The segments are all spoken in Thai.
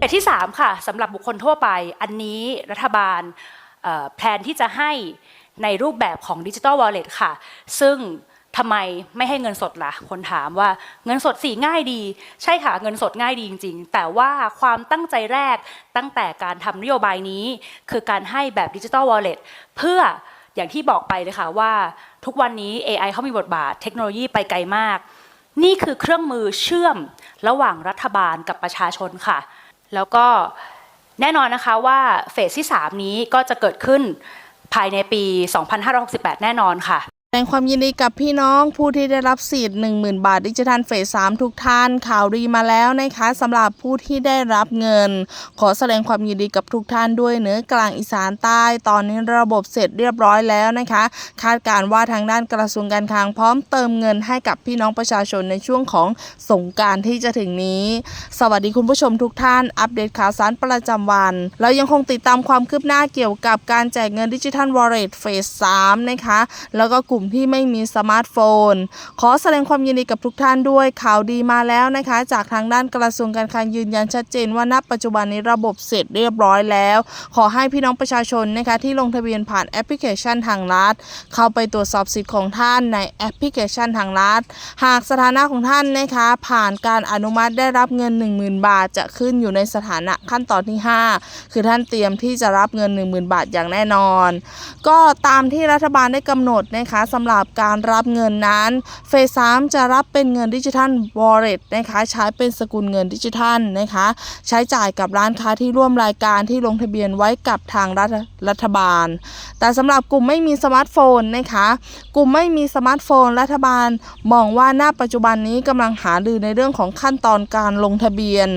เฟสที่ 3 ค่ะสำหรับบุคคลทั่วไป อันนี้รัฐบาลแพลนที่จะให้ในรูปแบบของดิจิ t a ลวอลเล็ตค่ะ ซึ่งทำไมไม่ให้เงินสดล่ะ คนถามว่าเงินสดสีง่ายดี ใช่ค่ะ เงินสดง่ายดีจริง ๆ แต่ว่าความตั้งใจแรกตั้งแต่การทำนโยบายนี้ คือการให้แบบดิจิ t a ลวอลเล็ตเพื่ออย่างที่บอกไปเลยค่ะว่าทุกวันนี้ AI เขามีบทบาทเทคโนโลยีไปไกลมาก นี่คือเครื่องมือเชื่อมระหว่างรัฐบาลกับประชาชนค่ะ แล้วก็แน่นอนนะคะว่าเฟสที่ 3 นี้ก็จะเกิดขึ้นภายในปี 2568 แน่นอนค่ะ แสดงความยินดีกับพี่น้องผู้ที่ได้รับสิทธิ์ 10,000 บาทดิจิทัลเฟส3ทุกท่าน ข่าวดีมาแล้วนะคะสำหรับผู้ที่ได้รับเงิน ขอแสดงความยินดีกับทุกท่านด้วยเหนือกลางอีสานใต้ ตอนนี้ระบบเสร็จเรียบร้อยแล้วนะคะ คาดการณ์ว่าทางด้านกระทรวงการคลังพร้อมเติมเงินให้กับพี่น้องประชาชนในช่วงของสงการที่จะถึงนี้ สวัสดีคุณผู้ชมทุกท่าน อัปเดตข่าวสารประจำวัน เรายังคงติดตามความคืบหน้าเกี่ยวกับการแจกเงินดิจิทัลวอลเล็ตเฟส3นะคะแล้วก็กลุ่มที่ไม่มีสมาร์ทโฟน ขอแสดงความยินดีกับทุกท่านด้วยข่าวดีมาแล้วนะคะ จากทางด้านกระทรวงการคลังยืนยันชัดเจนว่าณปัจจุบันนี้ระบบเสร็จเรียบร้อยแล้ว ขอให้พี่น้องประชาชนนะคะที่ลงทะเบียนผ่านแอปพลิเคชันทางรัฐ เข้าไปตรวจสอบสิทธิ์ของท่านในแอปพลิเคชันทางรัฐ หากสถานะของท่านนะคะ ผ่านการอนุมัติได้รับเงิน 10,000 บาท จะขึ้นอยู่ในสถานะขั้นตอนที่ 5 คือท่านเตรียมที่จะรับเงิน 10,000 บาทอย่างแน่นอน ก็ตามที่รัฐบาลได้กำหนดนะคะสำหรับการรับเงินนั้นเฟส3จะรับเป็นเงินดิจิทัลวอลเล็ตนะคะใช้เป็นสกุลเงินดิจิทัลนะคะใช้จ่ายกับร้านค้าที่ร่วมรายการที่ลงทะเบียนไว้กับทางรัฐรัฐบาล แต่สำหรับกลุ่มไม่มีสมาร์ทโฟนนะคะกลุ่มไม่มีสมาร์ทโฟน รัฐบาลมองว่าณปัจจุบันนี้กำลังหารือในเรื่องของขั้นตอนการลงทะเบียน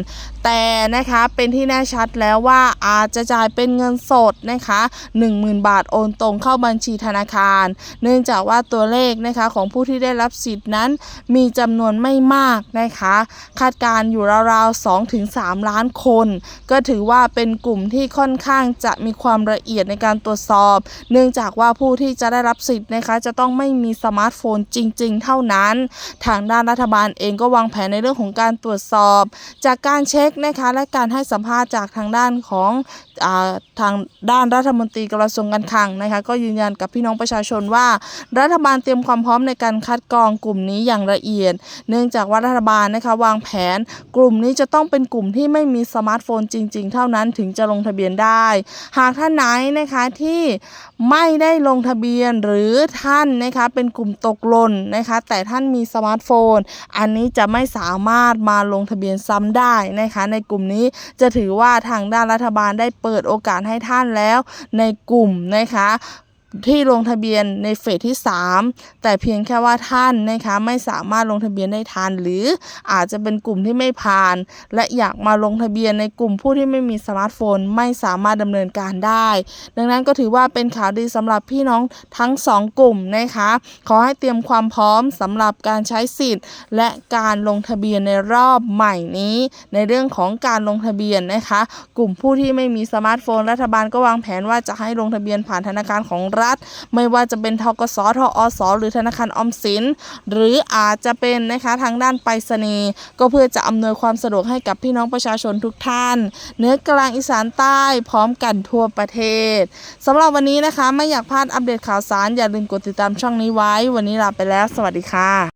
แต่นะคะเป็นที่แน่ชัดแล้วว่าอาจจะจ่ายเป็นเงินสดนะคะ 10,000 บาทโอนตรงเข้าบัญชีธนาคาร เนื่องจากว่าตัวเลขนะคะของผู้ที่ได้รับสิทธิ์นั้น มีจำนวนไม่มากนะคะ คาดการณ์อยู่ราวๆ2-3ล้านคน ก็ถือว่าเป็นกลุ่มที่ค่อนข้างจะมีความละเอียดในการตรวจสอบ เนื่องจากว่าผู้ที่จะได้รับสิทธิ์นะคะ จะต้องไม่มีสมาร์ทโฟนจริง ๆ เท่านั้น ทางด้านรัฐบาลเองก็วางแผนในเรื่องของการตรวจสอบ จากการเช็คนะคะและการให้สัมภาษณ์จากทางด้านของอาทางด้านรัฐมนตรีกระทรวงการคลังนะคะก็ยืนยันกับพี่น้องประชาชนว่า รัฐบาลเตรียมความพร้อมในการคัดกรองกลุ่มนี้อย่างละเอียด เนื่องจากว่ารัฐบาลนะคะวางแผน กลุ่มนี้จะต้องเป็นกลุ่มที่ไม่มีสมาร์ทโฟนจริง ๆ เท่านั้นถึงจะลงทะเบียนได้ หากท่านไหนนะคะที่ไม่ได้ลงทะเบียนหรือท่านนะคะเป็นกลุ่มตกหล่นนะคะแต่ท่านมีสมาร์ทโฟน อันนี้จะไม่สามารถมาลงทะเบียนซ้ำได้นะคะในกลุ่มนี้จะถือว่าทางด้านรัฐบาลได้เปิดโอกาสให้ท่านแล้วในกลุ่มนะคะ ที่ลงทะเบียนในเฟสที่ 3 แต่เพียงแค่ว่าท่านนะคะไม่สามารถลงทะเบียนได้ทัน หรืออาจจะเป็นกลุ่มที่ไม่ผ่าน และอยากมาลงทะเบียนในกลุ่มผู้ที่ไม่มีสมาร์ทโฟน ไม่สามารถดำเนินการได้ ดังนั้นก็ถือว่าเป็นข่าวดีสำหรับพี่น้องทั้ง 2 กลุ่มนะคะขอให้เตรียมความพร้อมสำหรับการใช้สิทธิ์ และการลงทะเบียนในรอบใหม่นี้ ในเรื่องของการลงทะเบียนนะคะ กลุ่มผู้ที่ไม่มีสมาร์ทโฟน รัฐบาลก็วางแผนว่าจะให้ลงทะเบียนผ่านธนาคารของรัฐ ไม่ว่าจะเป็นทกสทอสหรือธนาคารออมสิน หรืออาจจะเป็นนะคะทางด้านไปรษณีย์ก็เพื่อจะอำนวยความสะดวกให้กับพี่น้องประชาชนทุกท่าน เนื้อกลางอีสานใต้พร้อมกันทั่วประเทศสำหรับวันนี้นะคะ ไม่อยากพลาดอัปเดตข่าวสาร อย่าลืมกดติดตามช่องนี้ไว้ วันนี้ลาไปแล้ว สวัสดีค่ะ